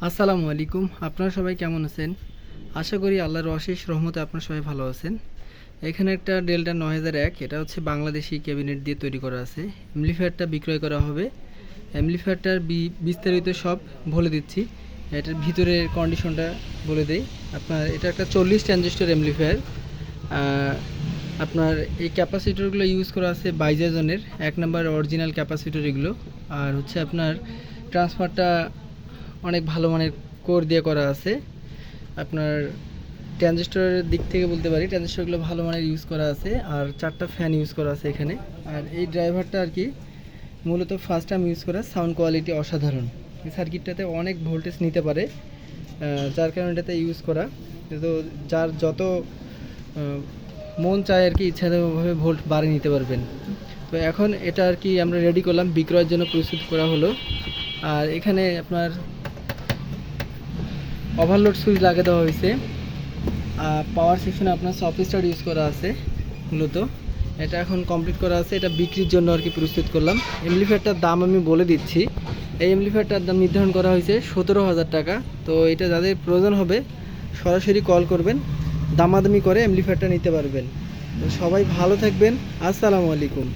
আসসালামু আলাইকুম। আপনারা সবাই কেমন আছেন? আশা করি আল্লাহর অশেষ রহমতে আপনারা সবাই ভালো আছেন। এখানে একটা ডেল্টা নয় হাজার এক, এটা হচ্ছে বাংলাদেশি ক্যাবিনেট দিয়ে তৈরি করা আছে। এমলিফায়ারটা বিক্রয় করা হবে। এমলিফায়ারটার বি- বিস্তারিত সব বলে দিচ্ছি। এটার ভিতরের কন্ডিশনটা বলে দেই। আপনার, এটা একটা চল্লিশ ট্রানজিস্টার এমলিফায়ার আপনার এই ক্যাপাসিটরগুলো ইউজ করা আছে বাইজাজনের। এক নাম্বার অরিজিনাল ক্যাপাসিটর এগুলো। আর হচ্ছে আপনার ট্রান্সফারটা অনেক ভালো মানের কোর দিয়ে করা আছে। আপনার ট্রানজিস্টরের দিক থেকে বলতে পারি ট্রানজিস্টরগুলো ভালো মানের ইউজ করা আছে আর চারটা ফ্যান ইউজ করা আছে এখানে। আর এই ড্রাইভারটা আর কি মূলত ফার্স্ট টাইম ইউজ করা সাউন্ড কোয়ালিটি অসাধারণ। এই সার্কিটটাতে অনেক ভোল্টেজ নিতে পারে যার কারণে এটাতে ইউজ করা। তো যার যত মন চায় আর কি ইচ্ছাভাবে ভোল্ট বাড়িয়ে নিতে পারবেন। তো এখন এটা আর কি আমরা রেডি করলাম, বিক্রয়ের জন্য প্রস্তুত করা হলো। আর এখানে আপনার ওভারলোড সুইচ লাগিয়ে দেওয়া হয়েছে। পাওয়ার সেকশনে আপনার সফট স্টার ইউজ করা আছে, মূলত। এটা এখন কমপ্লিট করা আছে, এটা বিক্রির জন্য আর কি প্রস্তুত করলাম। এমলিফায়ারটার দাম আমি বলে দিচ্ছি। এই এমলিফায়ারটার দাম নির্ধারণ করা হয়েছে সতেরো হাজার টাকা। তো এটা যাদের প্রয়োজন হবে, সরাসরি কল করবেন। দামাদামি করে এমলিফায়ারটা নিতে পারবেন। তো সবাই ভালো থাকবেন। আসসালামু আলাইকুম।